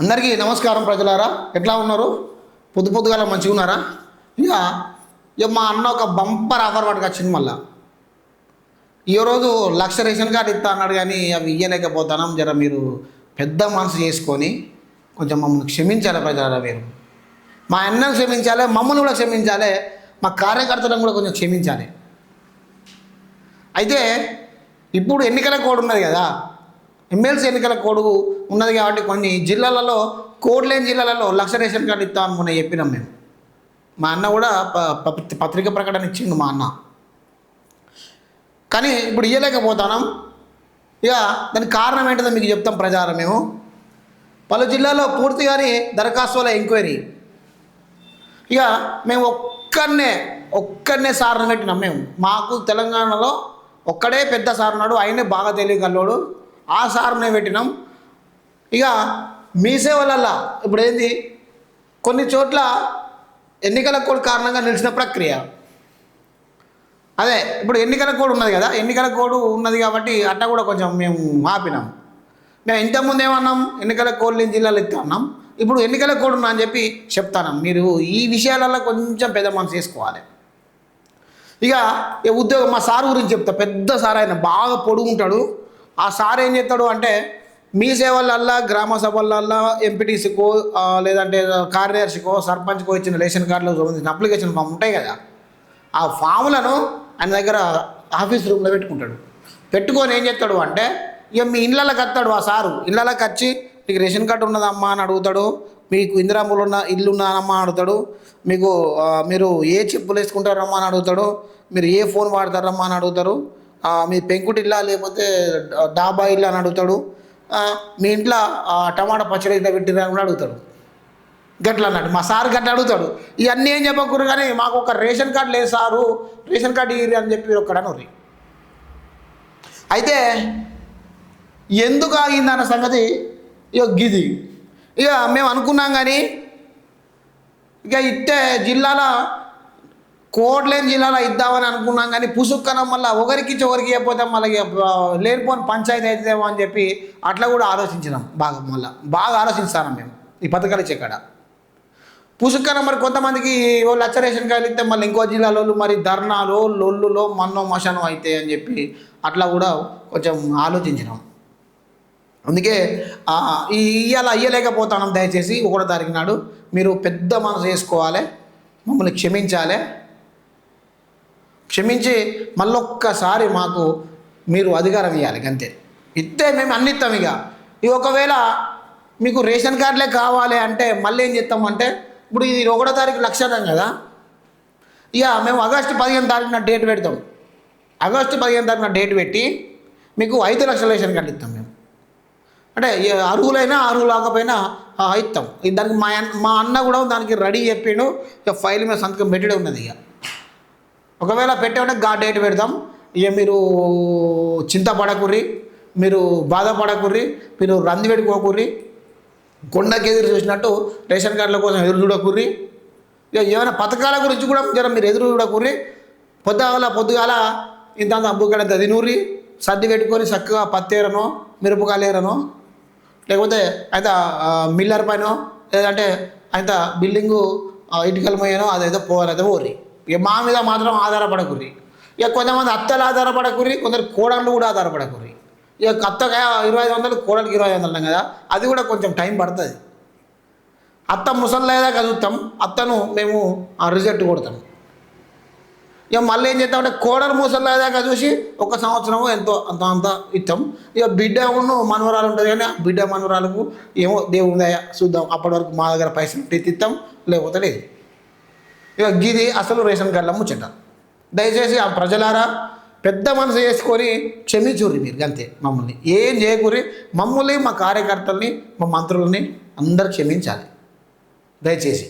అందరికీ నమస్కారం ప్రజలారా. ఎట్లా ఉన్నారు? పొద్దు పొద్దుగాల మంచిగా ఉన్నారా? ఇక ఇక మా అన్న ఒక బంపర్ ఆఫర్ పట్టుకొచ్చింది మళ్ళా. ఈ రోజు లక్ష రేషన్ కార్డు ఇస్తా అన్నాడు కానీ అవి ఇయ్యలేకపోతాను జర మీరు పెద్ద మనసు చేసుకొని కొంచెం మమ్మల్ని క్షమించాలి ప్రజలారా మీరు? మా అన్నను క్షమించాలి మమ్మల్ని కూడా క్షమించాలి మా కార్యకర్తలను కూడా కొంచెం క్షమించాలి. అయితే ఇప్పుడు ఎన్నికల కోడ్ ఉన్నది కదా. ఎమ్మెల్సీ ఎన్నికల కోడ్ ఉన్నది కాబట్టి కొన్ని జిల్లాలలో కోడ్లేని జిల్లాలలో లక్ష రేషన్ కార్డు ఇస్తాం మొన్న చెప్పినాం మేము. మా అన్న కూడా ప- ప- పత్రిక ప్రకటన ఇచ్చిండు మా అన్న. కానీ ఇప్పుడు ఇయ్యలేకపోతున్నాం. ఇక దానికి కారణం ఏంటో మీకు చెప్తాం ప్రచారం మేము. పలు జిల్లాలో పూర్తిగానే దరఖాస్తుల ఎంక్వైరీ. ఇక మేము ఒక్కడనే ఒక్కడనే సార్ని పెట్టినాం మేము. మాకు తెలంగాణలో ఒక్కడే పెద్ద సార్ ఉన్నాడు ఆయనే బాగా తెలియగలడు ఆ సార్నే పెట్టినాం. ఇక మీ సేవలల్లా ఇప్పుడు ఏంది కొన్ని చోట్ల ఎన్నికల కోడ్ కారణంగా నిలిచిన ప్రక్రియ. అదే ఇప్పుడు ఎన్నికల కోడ్ ఉన్నది కదా ఎన్నికల కోడ్ ఉన్నది కాబట్టి అట్లా కూడా కొంచెం మేము ఆపినాం. మేము ఇంతకుముందు ఏమన్నాం? ఎన్నికల కోడ్ లేని జిల్లాలు ఇస్తా అన్నాం. ఇప్పుడు ఎన్నికల కోడ్ ఉన్నా అని చెప్పి చెప్తాను. మీరు ఈ విషయాలలో కొంచెం పెద్ద మనసు చేసుకోవాలి. ఇక ఈ ఉద్యోగం మా సార్ గురించి చెప్తా. పెద్ద సార్ ఆయన బాగా పొడుగుంటాడు. ఆ సార్ ఏం చేస్తాడు అంటే మీ సేవలల్లా గ్రామ సభలల్లా ఎంపీటీసీకో లేదంటే కార్యదర్శికో సర్పంచ్కో ఇచ్చిన రేషన్ కార్డులో సంబంధించిన అప్లికేషన్ ఫామ్ ఉంటాయి కదా. ఆ ఫాములను ఆయన దగ్గర ఆఫీస్ రూమ్లో పెట్టుకుంటాడు. పెట్టుకొని ఏం చేస్తాడు అంటే ఇక మీ ఇళ్ళకి వస్తాడు ఆ సారు. ఇళ్ళకి వచ్చి మీకు రేషన్ కార్డు ఉన్నదమ్మా అని అడుగుతాడు. మీకు ఇందిరాములు ఉన్న ఇల్లు ఉన్నదమ్మా అని అడుగుతాడు. మీకు మీరు ఏ చెప్పులు వేసుకుంటారమ్మా అని అడుగుతాడు. మీరు ఏ ఫోన్ వాడతారమ్మా అని అడుగుతారు. మీ పెంకుటి ఇల్లా లేకపోతే డాబా ఇల్లు అని అడుగుతాడు. మీ ఇంట్లో టమాటా పచ్చడి ఇట్లా పెట్టిరా కూడా అడుగుతాడు. గట్ల అన్నాడు మా సార్ గట్ల అడుగుతాడు. ఇవన్నీ ఏం చెప్పకూడదు కానీ మాకు ఒక రేషన్ కార్డు లేదు సారు. రేషన్ కార్డు ఇరి అని చెప్పి ఒక్కడని అయితే ఎందుకు ఆగిందన్న సంగతి ఇక గిది. ఇక మేము అనుకున్నాం కానీ ఇక ఇట్టే జిల్లాల కోట్లేని జిల్లాలో ఇద్దామని అనుకున్నాం కానీ పుసుక్కనం మళ్ళీ ఒకరికి ఒకరికి ఇవ్వకపోతే మళ్ళీ ఇక, లేనిపోని పంచాయతీ అవుతుందేమో అని చెప్పి అట్లా కూడా ఆలోచించినాం బాగా మళ్ళీ. బాగా ఆలోచిస్తాను మేము ఈ పథకాలు ఇచ్చే కాడ. పుసుక్కన మరి కొంతమందికి ఓ లచ్చ రేషన్ కార్డు ఇస్తే మళ్ళీ ఇంకో జిల్లాలో మరి ధర్నాలో లొల్లులో మన్నో మషనో అయితే అని చెప్పి అట్లా కూడా కొంచెం ఆలోచించినాం. అందుకే ఈ ఇయ్యాల ఇయ్యలేకపోతున్నాం దయచేసి ఒకటో తారీఖు నాడు మీరు పెద్ద మనసు వేసుకోవాలి మమ్మల్ని క్షమించాలి క్షమించి మళ్ళొక్కసారి మాకు మీరు అధికారం ఇవ్వాలి అంతే. ఇస్తే మేము అన్నిస్తాం ఇక ఇక ఒకవేళ మీకు రేషన్ కార్డులే కావాలి అంటే మళ్ళీ ఏం చేస్తామంటే ఇప్పుడు ఇది ఒకటో తారీఖు లక్షణం కదా. ఇక మేము ఆగస్టు పదిహేను తారీఖున డేట్ పెడతాం. ఆగస్టు పదిహేను తారీఖున డేట్ పెట్టి మీకు ఐదు లక్షల రేషన్ కార్డు ఇస్తాం మేము. అంటే ఏ అర్హులైనా కాకపోయినా ఇస్తాం. దానికి మా అన్న- మా అన్న కూడా దానికి రెడీ చెప్పిండు. ఇక ఫైల్ మీద సంతకం పెట్టడం ఉన్నది ఇక ఒకవేళ పెట్టేమంటే గా డేట్ పెడతాం ఇక మీరు చింతపడకుర్రి మీరు బాధపడకుర్రి మీరు రంది పెట్టుకోకుర్రి కొండకి ఎదురు చూసినట్టు రేషన్ కార్డుల కోసం ఎదురు చూడకుర్రి. ఇక ఏమైనా పథకాల గురించి కూడా జర మీరు ఎదురు చూడకుర్రి. పొద్దుగాల పొద్దుగాల ఇంత అబ్బుగడంత తినూరి సర్ది పెట్టుకొని చక్కగా పత్తేరనో మిరపకాయలేరనో లేకపోతే అయితే మిల్లర్ పైన లేదంటే అయితే బిల్డింగు ఇటుకల పోయానో అదేదో అయితే ఓర్రి ఇక మా మీద మాత్రం ఆధారపడకుర్రి. ఇక కొంతమంది అత్తలు ఆధారపడకుర్రి కొందరు కోడళ్ళు కూడా ఆధారపడకుర్రి. ఇక అత్తగా ఇరవై ఐదు వందలు కోడలికి ఇరవై ఐదు వందలు కదా అది కూడా కొంచెం టైం పడుతుంది. అత్త ముసలిదాకా కదుతాం అత్తను మేము రిజల్ట్ కొడతాం. ఇక మళ్ళీ ఏం చేస్తామంటే కోడలు ముసలిదాకా చూసి ఒక సంవత్సరము ఎంతో అంత అంత ఇస్తాం. ఇక బిడ్డ ఉన్న మనవరాలు ఉంటుంది కానీ ఆ బిడ్డ మనవరాలకు ఏమో దేవుని దయ చూద్దాం. అప్పటి వరకు మా దగ్గర పైసలు తెచ్చిస్తాం ఇస్తాం లేకపోతే లేదు. ఇక గిది అసలు రేషన్ కార్డుల ముచ్చట. దయచేసి ఆ ప్రజలారా పెద్ద మనసు చేసుకొని క్షమించుర్రి మీరు అంతే మమ్మల్ని. ఏం చేయకూరి మమ్మల్ని మా కార్యకర్తల్ని మా మంత్రులని అందరు క్షమించాలి. దయచేసి.